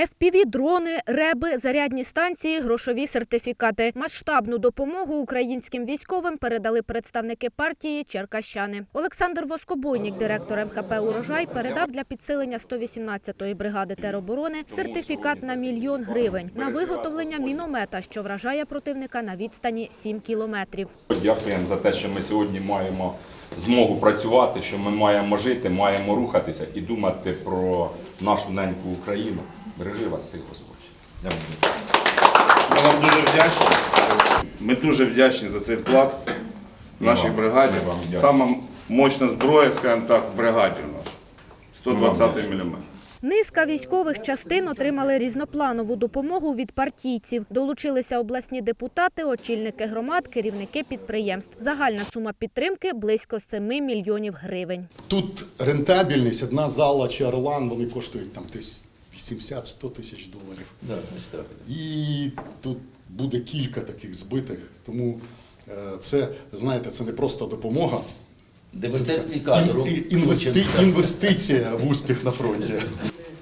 FPV, дрони, реби, зарядні станції, грошові сертифікати. Масштабну допомогу українським військовим передали представники партії Черкащани. Олександр Воскобойнік, директор МХП «Урожай», передав для підсилення 118-ї бригади тероборони сертифікат на мільйон гривень на виготовлення міномета, що вражає противника на відстані 7 кілометрів. Дякуємо за те, що ми сьогодні маємо змогу працювати, що ми маємо жити, маємо рухатися і думати про нашу неньку Україну. Бережи вас всіх Господь. Дякую. Ми вам дуже вдячні. Ми дуже вдячні за цей вклад в нашій вам. бригаді. Вам. Сама мощна зброя, скажімо так, в бригаді у нас. Ми 120 мм. Низка військових частин отримали різнопланову допомогу від партійців. Долучилися обласні депутати, очільники громад, керівники підприємств. Загальна сума підтримки – близько 7 мільйонів гривень. Тут рентабельність, одна зала чи Орлан, вони коштують там десь 80-100 тисяч доларів. Да, так. І тут буде кілька таких збитих. Тому е, це, знаєте, це не просто допомога. Це ін- інвести, інвестиція в успіх на фронті.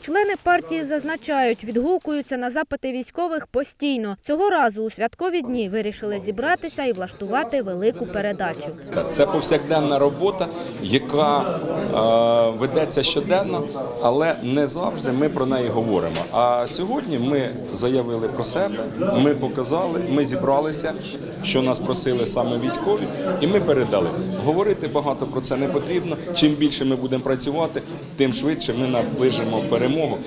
Члени партії зазначають, відгукуються на запити військових постійно. Цього разу у святкові дні вирішили зібратися і влаштувати велику передачу. Це повсякденна робота, яка е, ведеться щоденно, але не завжди ми про неї говоримо. А сьогодні ми заявили про себе, ми показали, ми зібралися, що нас просили саме військові, і ми передали. Говорити багато про це не потрібно. Чим більше ми будемо працювати, тим швидше ми наближимо перемогу допомогу.